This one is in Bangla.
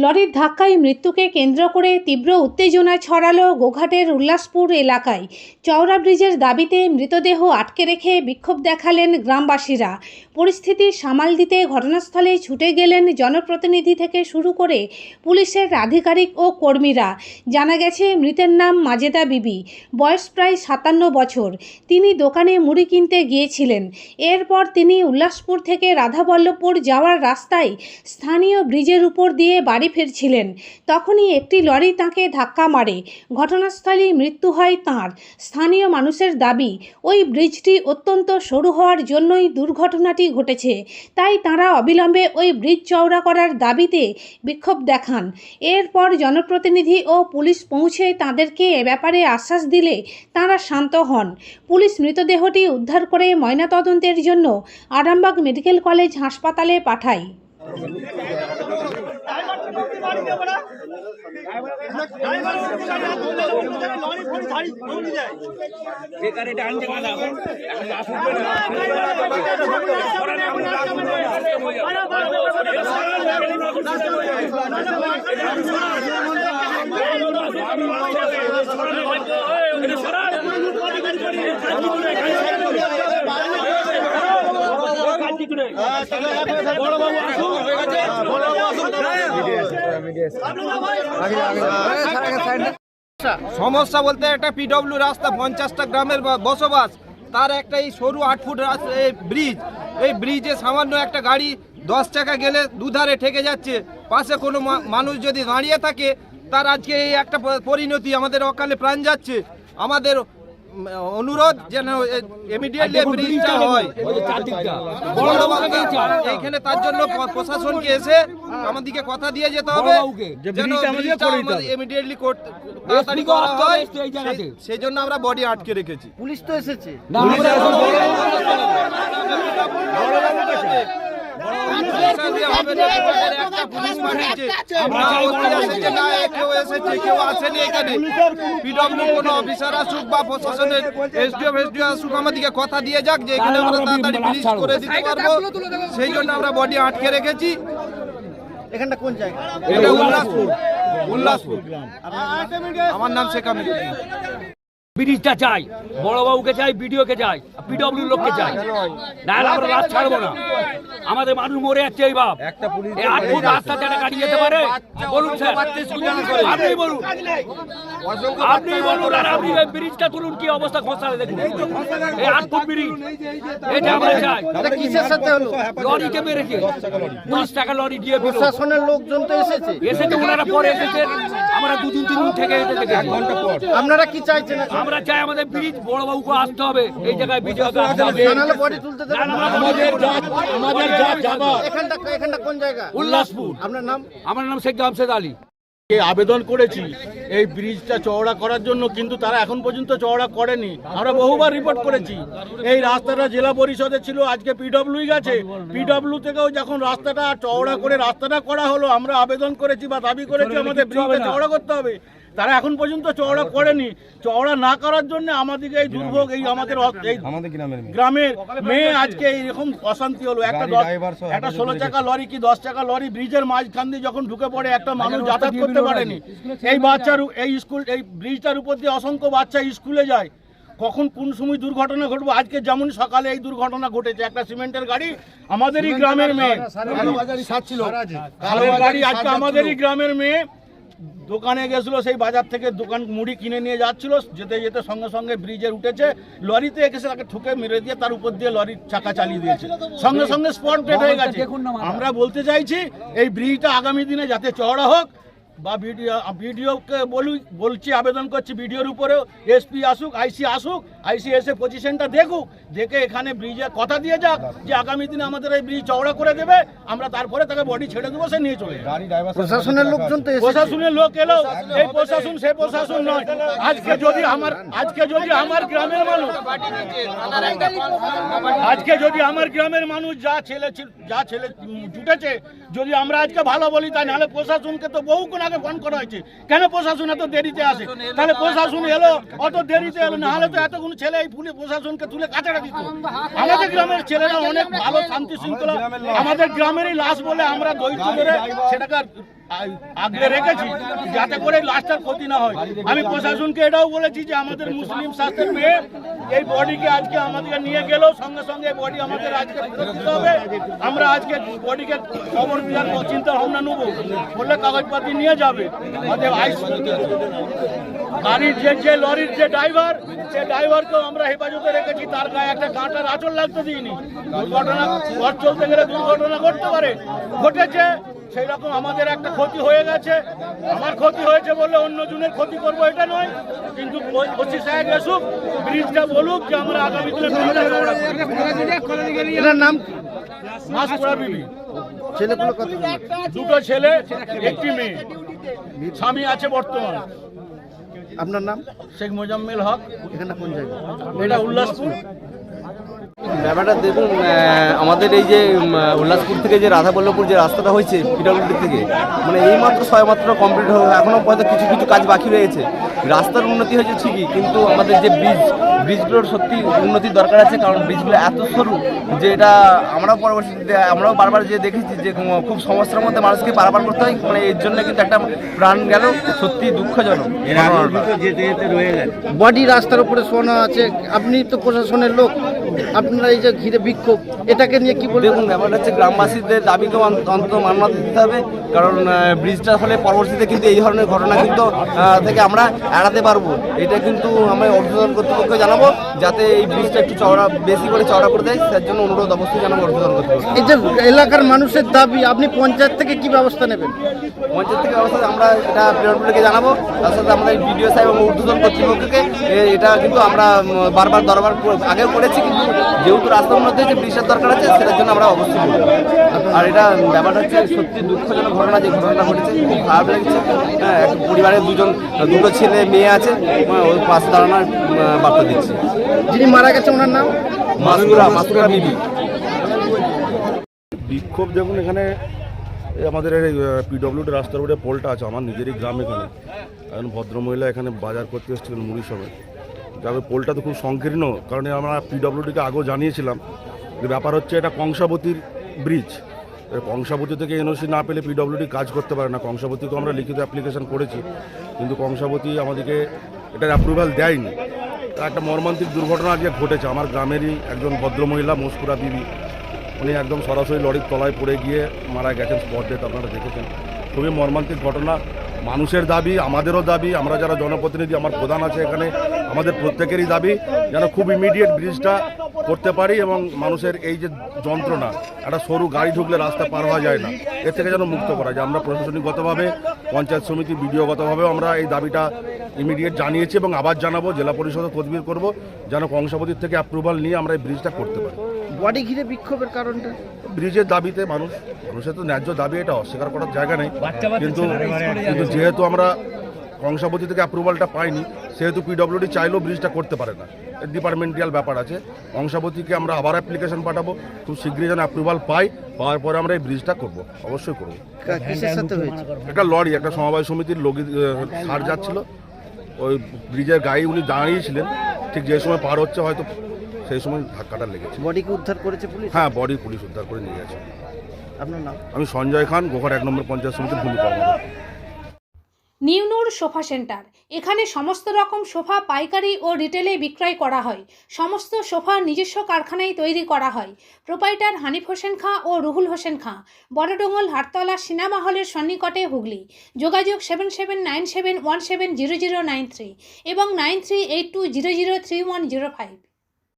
লরির ধাক্কায় মৃত্যুকে কেন্দ্র করে তীব্র উত্তেজনা ছড়ালো গোঘাটের উল্লাসপুর এলাকায়। চওড়া ব্রিজের দাবিতে মৃতদেহ আটকে রেখে বিক্ষোভ দেখালেন গ্রামবাসীরা। পরিস্থিতি সামাল দিতে ঘটনাস্থলে ছুটে গেলেন জনপ্রতিনিধি থেকে শুরু করে পুলিশের আধিকারিক ও কর্মীরা। জানা গেছে, মৃতের নাম মাজেদা বিবি। বয়স প্রায় সাতান্ন বছর। তিনি দোকানে মুড়ি কিনতে গিয়েছিলেন। এরপর তিনি উল্লাসপুর থেকে রাধাবল্লভপুর যাওয়ার রাস্তায় স্থানীয় ব্রিজের উপর দিয়ে বাড়ি ফিরছিলেন তখনই একটি লরি তাঁকে ধাক্কা মারে। ঘটনাস্থলেই মৃত্যু হয় তাঁর। স্থানীয় মানুষের দাবি, ওই ব্রিজটি অত্যন্ত সরু হওয়ার জন্যই দুর্ঘটনাটি ঘটেছে। তাই তাঁরা অবিলম্বে ওই ব্রিজ চওড়া করার দাবিতে বিক্ষোভ দেখান। এরপর জনপ্রতিনিধি ও পুলিশ পৌঁছে তাঁদেরকে এ ব্যাপারে আশ্বাস দিলে তাঁরা শান্ত হন। পুলিশ মৃতদেহটি উদ্ধার করে ময়নাতদন্তের জন্য আরামবাগ মেডিকেল কলেজ হাসপাতালে পাঠায়। সরান সমস্যা বলতে একটা পিডব্লিউ রাস্তা পঞ্চাশটা গ্রামের বসবাস। তার একটা এই সরু আট ফুট রাস্তা এই ব্রিজ এই ব্রিজে সামান্য একটা গাড়ি দশ টাকা গেলে দুধারে ঠেকে যাচ্ছে। পাশে কোনো মা- মানুষ যদি দাঁড়িয়ে থাকে তার আজকে এই একটা পরিণতি আমাদের অকালে প্রাণ যাচ্ছে। আমাদের অনুরোধ যেন ইমিডিয়েটলি ব্রিজটা হয়। এইখানে তার জন্য প্রশাসনকে এসে আমাদেরকে কথা দিয়ে যেতে হবে। যেন ইমিডিয়েটলি তাড়াতাড়ি করা হয়। সেই- সেই জন্য আমরা বডি আটকে রেখেছি। পুলিশ তো এসেছে। আমাদেরকে কথা দিয়ে যাক যে এখানে আমরা তাড়াতাড়ি ব্রিজ করে দিতে পারব। সেই জন্য আমরা বডি আটকে রেখেছি। এখানটা কোন জায়গা? এটা উল্লাসপুর। উল্লাসপুর। আমার নাম শেখ আমির। ব্রিজটা চাই বড়বাবুকে চাই বিডিওকে চাই। পিডব্লিউ লোককে চাই না আমরা রাত ছাড়বো না। আমাদের মানুষ মরে যাচ্ছে এই বাপ এই আট ফুট গাড়ি যেতে পারে? বলুন স্যার। আপনি বলুন। আপনি বলুন আর আপনি ব্রিজটা তুলুন কি অবস্থা? খোঁচালে দেখুন। এই আট ফুট ব্রিজ। এটা আমরা চাই কিসের সাথে হলো? লরিকে মেরেছে পাঁচ টাকা লরি। দিয়ে প্রশাসনের লোকজন তো এসেছে। এসেছে ওনারা পরে এসেছেন আমরা দুদিন তিন দিন থেকে আপনারা কি চাইছেন? আমরা চাই আমাদের ব্রিজ বড় বাবুকে আসতে হবে। এই জায়গায় জানালে বডি তুলতে? আমাদের এখানটা এখানটা কোন জায়গা? উল্লাসপুর। আপনার নাম? আমার নাম শেখ জামশেদ আলী। আবেদন করেছি এই ব্রিজটা চওড়া করার জন্য কিন্তু তারা এখন পর্যন্ত চওড়া করেনি। আমরা বহুবার রিপোর্ট করেছি। এই রাস্তাটা জেলা পরিষদে ছিল আজকে পিডব্লিউ গেছে। পিডব্লিউ থেকেও যখন রাস্তাটা চওড়া করে রাস্তাটা করা হলো আমরা আবেদন করেছি বা দাবি করেছি আমাদের ব্রিজটা চওড়া করতে হবে। তারা এখন পর্যন্ত চওড়া করেনি। চওড়া না করার জন্য আমাদেরকে এই দুর্ভোগ এই আমাদের এই গ্রামের মেয়ে। আজকে এইরকম অশান্তি হলো। একটা একটা ষোলো চাকা লরি কি দশ চাকা লরি ব্রিজের মাঝখান দিয়ে যখন ঢুকে পড়ে একটা মানুষ যাতায়াত করতে পারেনি। এই বাচ্চার এই স্কুল এই ব্রিজটার উপর দিয়ে অসংখ্য বাচ্চা স্কুলে যায়। কখন কোন সময় দুর্ঘটনা ঘটবে? আজকে যেমন সকালে এই দুর্ঘটনা ঘটেছে একটা সিমেন্টের গাড়ি আমাদেরই গ্রামের মেয়ে। খালের গাড়ি আজকে আমাদেরই গ্রামের মেয়ে। দোকানে গেছিল সেই বাজার থেকে দোকান মুড়ি কিনে নিয়ে যাচ্ছিল যেতে যেতে সঙ্গে সঙ্গে ব্রিজের উঠেছে লরিতে এসে তাকে ঠুকে মেরে দিয়ে তার উপর দিয়ে লরির চাকা চালিয়ে দিয়েছে। সঙ্গে সঙ্গে স্পট ডেট হয়ে গেছে। আমরা বলতে চাইছি এই ব্রিজটা আগামী দিনে যাতে চওড়া হোক বা বিডিও বিডিওকে বলি বলছি আবেদন করছি বিডিওর উপরেও। এসপি আসুক আইসি আসুক আইসি এসে পজিশনটা দেখুক দেখে এখানে ব্রিজে কথা দিয়ে যাক যে আগামী দিনে আমাদের এই ব্রিজ চওড়া করে দেবে আমরা তারপরে তাকে বডি ছেড়ে দেবো সে নিয়ে চলে যাবে। প্রশাসনের লোকজন তো প্রশাসনের লোক এলো। এই প্রশাসন সে প্রশাসন নয়। আজকে যদি আমার আজকে যদি আমার গ্রামের মানুষ আজকে যদি আমার গ্রামের মানুষ যা ছেলে যা ছেলে জুটেছে যদি আমরা আজকে ভালো বলি তাই নাহলে প্রশাসনকে তো বহুক্ষণ আগে ফোন করা হয়েছে। কেন প্রশাসন এত দেরিতে আসে? তাহলে প্রশাসন এলো, অত দেরিতে এলো, নাহলে তো এতগুলো ছেলে এই পুলিশ প্রশাসনকে তুলে কাটাটা দিত আমাদের গ্রামের ছেলেরা অনেক ভালো শান্তি শৃঙ্খলা, আমাদের গ্রামেরই লাশ বলে আমরা দৈত্য ধরে সেটাকে আগলে রেখেছি যাতে করে লাশটার ক্ষতি না হয়। আমি প্রশাসনকে এটাও বলেছি যে আমাদের মুসলিম শাস্ত্রের মেয়ে এই বডিকে আজকে আমাদেরকে নিয়ে গেলেও সঙ্গে সঙ্গে বডি আমাদের আজকে হবে। আমরা আজকে বডিকে খবর দেওয়ার চিন্তা ভাবনা নেব। বললে কাগজপাতি নিয়ে যাবে। অতএব আইস গাড়ির যে যে লরির যে ড্রাইভার, সে ড্রাইভারকেও আমরা হেফাজতে রেখেছি। তার গায়ে একটা কাঁটার আঁচল লাগতে দিইনি। দুর্ঘটনা ঘর চলতে গেলে দুর্ঘটনা ঘটতে পারে। ঘটেছে। সেই রকম আমাদের একটা ক্ষতি হয়ে গেছে। আমার ক্ষতি হয়েছে বলে অন্য জনের ক্ষতি করব এটা নয়। কিন্তু ওসি সাহেব এসুক ব্রিজটা বলুক যে আমরা আগামী দিনে। এনার নাম কি? মাসপুরা বিবি। ছেলেগুলো কত দুটো ছেলে একটি মেয়ে। স্বামী আছে বর্তমান। আপনার নাম? শেখ মোজাম্মেল হক। এখানে কোন জায়গা? এটা উল্লাসপুর। ব্যাপারটা দেখুন আমাদের এই যে উল্লাসপুর থেকে যে রাধাবল্লভপুর যে রাস্তাটা হয়েছে পিডব্লিউডি থেকে মানে এইমাত্র ছয়মাত্র কমপ্লিট হয়ে এখনও হয়তো কিছু কিছু কাজ বাকি রয়েছে। রাস্তার উন্নতি হয়েছে ঠিকই কিন্তু আমাদের যে ব্রিজ ব্রিজগুলোর সত্যি উন্নতির দরকার আছে কারণ ব্রিজগুলো এত সরু যে এটা আমরাও পরবর্তীতে আমরাও বারবার যে দেখেছি যে খুব সমস্যার মধ্যে মানুষকে পারাপার করতে হয় মানে এর জন্য কিন্তু একটা প্রাণ গেল সত্যি দুঃখজনক। বডি রাস্তার উপরে শোনা আছে আপনি তো প্রশাসনের লোক। আপনারা এই যে ঘিরে বিক্ষোভ এটাকে নিয়ে কি বলবেন? দেখুন ব্যাপারটা হচ্ছে গ্রামবাসীদের দাবিকে অন্ত- অন্তত মান্যতা দিতে হবে। কারণ ব্রিজটা হলে পরবর্তীতে কিন্তু এই ধরনের ঘটনা কিন্তু থেকে আমরা এড়াতে পারব। এটা কিন্তু আমরা ঊর্ধ্বতন কর্তৃপক্ষকে জানাব যাতে এই ব্রিজটা একটু চওড়া বেশি করে চওড়া করে দেয়। তার জন্য অনুরোধ অবশ্যই জানাব ঊর্ধ্বতন কর্তৃপক্ষ এই যে এলাকার মানুষের দাবি আপনি পঞ্চায়েত থেকে কি ব্যবস্থা নেবেন? পঞ্চায়েত থেকে অবস্থা আমরা এটা পিরনপুরকে জানাব। তার সাথে আমরা এই বিডিও সাহেব এবং ঊর্ধ্বতন কর্তৃপক্ষকে এটা কিন্তু আমরা বারবার দরবার আগেও করেছি কিন্তু যেহেতু রাস্তার মধ্যে যে ব্রিজের দরকার আছে সেটার জন্য আমরা অবশ্যই আর এটা ব্যাপারটা হচ্ছে সত্যি দুঃখজনক ঘটনা যে ঘটনাটা ঘটেছে খুব খারাপ লাগছে। হ্যাঁ একটা পরিবারের দুজন দুটো ছেলে মেয়ে আছে হ্যাঁ, ওর পাশে দাঁড়ানোর বার্তা দিচ্ছি। যিনি মারা গেছে ওনার নাম? মাসুরা মাসুরা বিবি। বিক্ষোভ দেখুন এখানে আমাদের এই পিডব্লিউডি রাস্তার উপরে পোলটা আছে আমার নিজেরই গ্রাম এখানে। এখন ভদ্রমহিলা এখানে বাজার করতে এসেছিলেন মুড়ি সমেত যাবে পোলটা তো খুব সংকীর্ণ, কারণ আমরা পিডব্লিউডিকে আগেও জানিয়েছিলাম যে ব্যাপার হচ্ছে এটা কংসাবতীর ব্রিজ কংসাবতী থেকে এনওসি না পেলে পিডব্লিউডি কাজ করতে পারে না। কংসাবতীকেও আমরা লিখিত অ্যাপ্লিকেশন করেছি, কিন্তু কংসাবতী আমাদেরকে এটার অ্যাপ্রুভাল দেয়নি। একটা মর্মান্তিক দুর্ঘটনা আজকে ঘটেছে। আমার গ্রামেরই একজন ভদ্রমহিলা মুস্কুরা বিবি, উনি একদম সরাসরি লরির তলায় পড়ে গিয়ে মারা গেছেন স্পট ডেট আপনারা দেখেছেন। খুবই মর্মান্তিক ঘটনা। মানুষের দাবি, আমাদেরও দাবি, আমরা যারা জনপ্রতিনিধি, আমার প্রধান আছে এখানে, আমাদের প্রত্যেকেরই দাবি যেন খুব ইমিডিয়েট ব্রিজটা করতে পারি এবং মানুষের এই যে যন্ত্রণা, একটা সরু গাড়ি ঢুকলে রাস্তা পার হওয়া যায় না। এর থেকে যেন মুক্ত করা যায়। আমরা প্রশাসনিকগতভাবে, পঞ্চায়েত সমিতি, বিডিওগতভাবেও আমরা এই দাবিটা ইমিডিয়েট জানিয়েছি এবং আবার জানাব, জেলা পরিষদে তদবির করব, যেন কংসাবতীর থেকে অ্যাপ্রুভাল নিয়ে আমরা এই ব্রিজটা করতে পারি। বডি ঘিরে বিক্ষোভের কারণটা? ব্রিজের দাবিতে মানুষ মানুষের তো ন্যায্য দাবি এটা অস্বীকার করার জায়গা নেই। কিন্তু কিন্তু যেহেতু আমরা কংসাবতী থেকে অ্যাপ্রুভালটা পাইনি সেহেতু পিডব্লিউডি চাইলেও ব্রিজটা করতে পারে না। ডিপার্টমেন্টাল ব্যাপার আছে। কংসাবতীকে আমরা আবার অ্যাপ্লিকেশন পাঠাবো খুব শীঘ্রই যেন অ্যাপ্রুভাল পাই পাওয়ার পরে আমরা এই ব্রিজটা করব অবশ্যই করব। একটা লরি একটা সমবায় সমিতির লোক সার যাচ্ছিল। ওই ব্রিজের গায়ে উনি দাঁড়িয়েছিলেন ঠিক যে সময় পার হচ্ছে হয়তো সেই সময় ধাক্কাটা লেগেছে। বডিকে উদ্ধার করেছে পুলিশ? হ্যাঁ বডি পুলিশ উদ্ধার করে নিয়ে গেছে। আপনার নাম? আমি সঞ্জয় খান গোঘাট এক নম্বর পঞ্চায়েত সমিতির ভূমি কর্মকর্তা। নিউনুর সোফা সেন্টার। এখানে সমস্ত রকম সোফা পাইকারি ও রিটেলে বিক্রয় করা হয়। সমস্ত সোফা নিজস্ব কারখানায় তৈরি করা হয়। প্রোপাইটার হানিফ হোসেন খাঁ ও রুহুল হোসেন খাঁ। বড়ডোঙ্গল হাটতলা সিনেমা হলের সন্নিকটে হুগলি। যোগাযোগ seven seven nine seven one seven zero zero nine three এবং nine three eight two zero zero three one zero five.